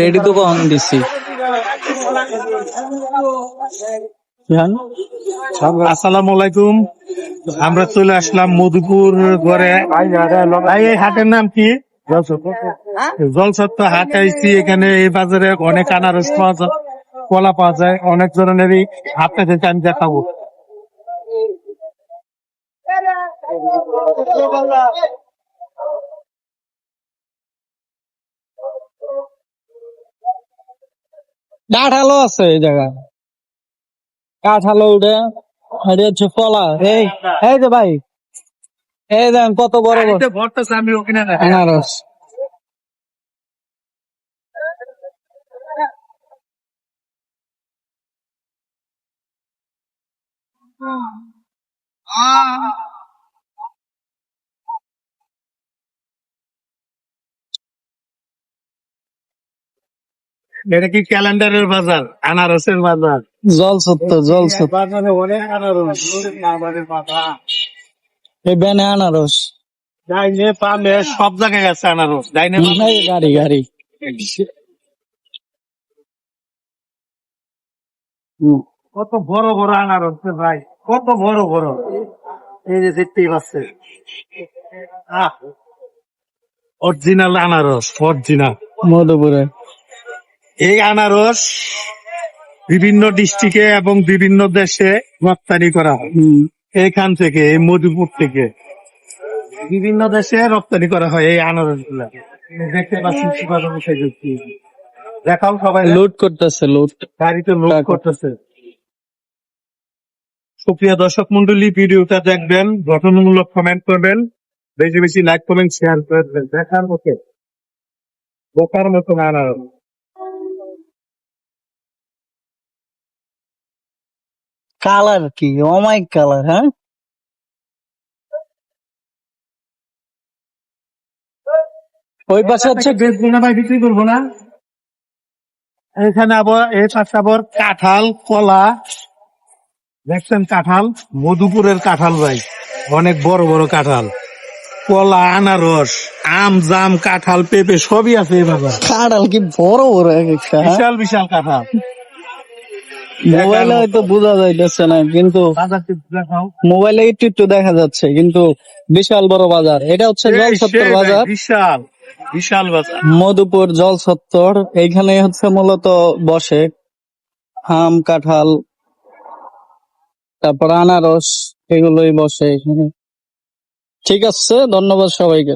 Ready. তো আসসালামু আলাইকুম। আমরা চলে আসলাম মধুপুর ঘরে। এই হাটের নাম কি? জলসত্ব হাট আইছি এখানে এই বাজারে অনেক আনারস পাওয়া যায় কলা পাওয়া যায়। অনেক ধরনেরই আপনাদেরকে আমি দেখাবো। কাঠালো আছে এই জায়গায়। কাঠালো উঠে এটা হচ্ছে কলা এই এই যে ভাই এই দেন কত বড় বড়। আমি ওখানে আনারস। এটা কি ক্যালেন্ডারের বাজার? আনারসের বাজার? জল সত্য জল সত্য। বাজারে অনেক আনারস। এই ব্যানে আনারস। ডাইনে পামে সব জায়গায় গেছে আনারস। ডাইনে। গাড়ি গাড়ি। কত বড় বড় আনারস রে ভাই কত বড় বড়। এই যে দেখতেই পাচ্ছে অরিজিনাল আনারস অরিজিনাল মধুপুরে। এই আনারস বিভিন্ন ডিস্ট্রিক্টে এবং বিভিন্ন দেশে রপ্তানি করা হয়। হুম। এইখান থেকে এই মধুপুর থেকে বিভিন্ন দেশে রপ্তানি করা হয় এই আনারসগুলা দেখতে পাচ্ছি দেখাও সবাই। লোড করতেছে লুট গাড়িতে লোড। করতেছে। সুপ্রিয় দর্শক মন্ডলী ভিডিওটা দেখবেন গঠনমূলক কমেন্ট করবেন বেশি বেশি লাইক কমেন্ট শেয়ার করবেন দেখার মতো। বোকার মতো আনারস। কালার কি? অমাইক কালার হ্যাঁ? ওই পাশে হচ্ছে ভাই বিক্রি করব না। এখানে আবার এই পাশে আবার কাঁঠাল কলা দেখছেন কাঁঠাল? মধুপুরের কাঁঠাল ভাই। অনেক বড় বড় কাঁঠাল। কলা আনারস আম জাম কাঁঠাল পেঁপে সবই আছে বাজার। কাঁঠাল কি বড় বড় হ্যাঁ? বিশাল বিশাল কাঁঠাল। মোবাইলে হয়তো বোঝা যাইতেছে না কিন্তু মোবাইলে একটু একটু দেখা যাচ্ছে কিন্তু বিশাল বড় বাজার। এটা হচ্ছে জল সত্তর বাজার। বিশাল বিশাল বাজার। মধুপুর জল সত্তর এইখানে হচ্ছে মূলত বসে আম কাঁঠাল তারপর আনারস এগুলোই বসে। এখানে ঠিক আছে ধন্যবাদ সবাইকে।